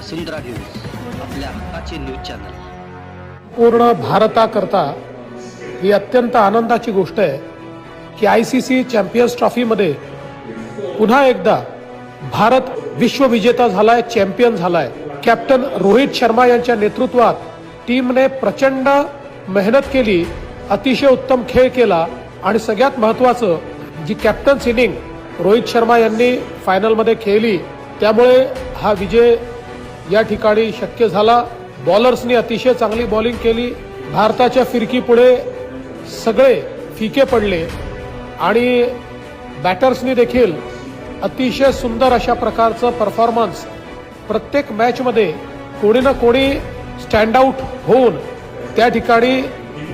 वसुंधरा news आपल्या हक्काचे news channel. पूर्ण भारताकरता ही अत्यंत आनंदाची गोष्ट आहे की आय सी सी चॅम्पियन्स ट्रॉफीमध्ये पुन्हा एकदा भारत विश्वविजेता झालाय चॅम्पियन झालाय. कॅप्टन रोहित शर्मा यांच्या नेतृत्वात टीमने प्रचंड मेहनत केली अतिशय उत्तम खेळ केला आणि सगळ्यात महत्त्वाचं जी कॅप्टन्स इनिंग रोहित शर्मा यांनी फायनलमध्ये खेळली त्यामुळे हा विजय या ठिकाणी शक्य झाला. बॉलर्सनी अतिशय चांगली बॉलिंग केली. भारताच्या फिरकीपुढे सगळे फिके पडले. आणि बॅटर्सनी देखील अतिशय सुंदर अशा प्रकारचं परफॉर्मन्स प्रत्येक मॅचमध्ये कोणी ना कोणी स्टँड आऊट होऊन त्या ठिकाणी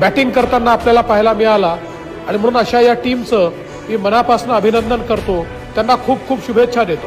बॅटिंग करताना आपल्याला पाहायला मिळाला. आणि म्हणून अशा या टीमचं मी मनापासून अभिनंदन करतो. त्यांना खूप खूप शुभेच्छा देतो.